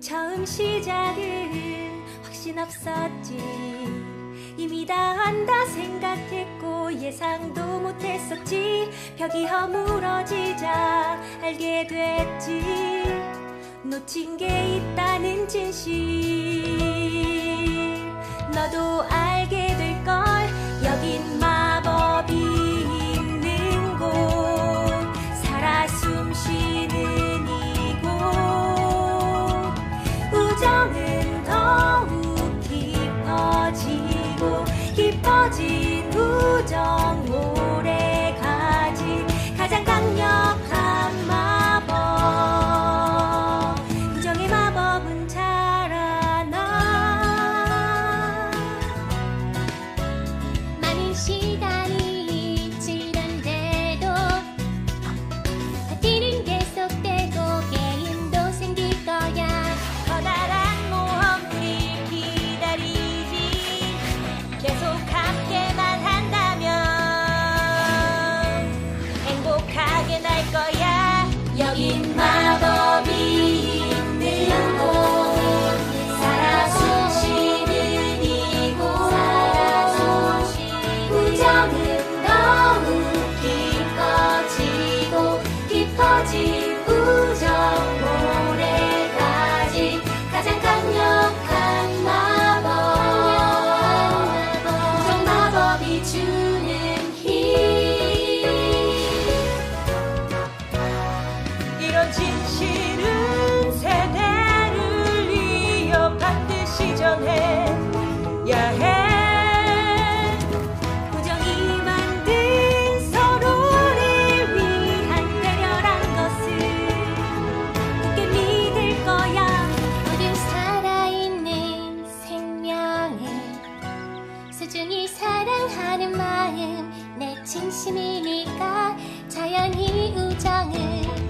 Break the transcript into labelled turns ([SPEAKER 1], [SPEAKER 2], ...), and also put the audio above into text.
[SPEAKER 1] 처음 시작은 확신 없었지. 이미 다 안다 생각했고 예상도 못했었지. 벽이 허물어지자 알게 됐지. 놓친 게 있다는 진실 깊어진 우정 오 여긴 마법이 있는 곳. 살아 숨쉬는 이곳. 우정은 너무 깊어지고 깊어진 우정 오래가지 가장 강력한 마법. 우정 마법이 주 이런 진실은 세대를 이어 반드시 전해야 해. 우정이 만든 서로를 위한 배려란 것을 굳게 믿을 거야.
[SPEAKER 2] 모든 살아있는 생명을 소중히 사랑하는 마음 내 진심이니까 자연히 우정은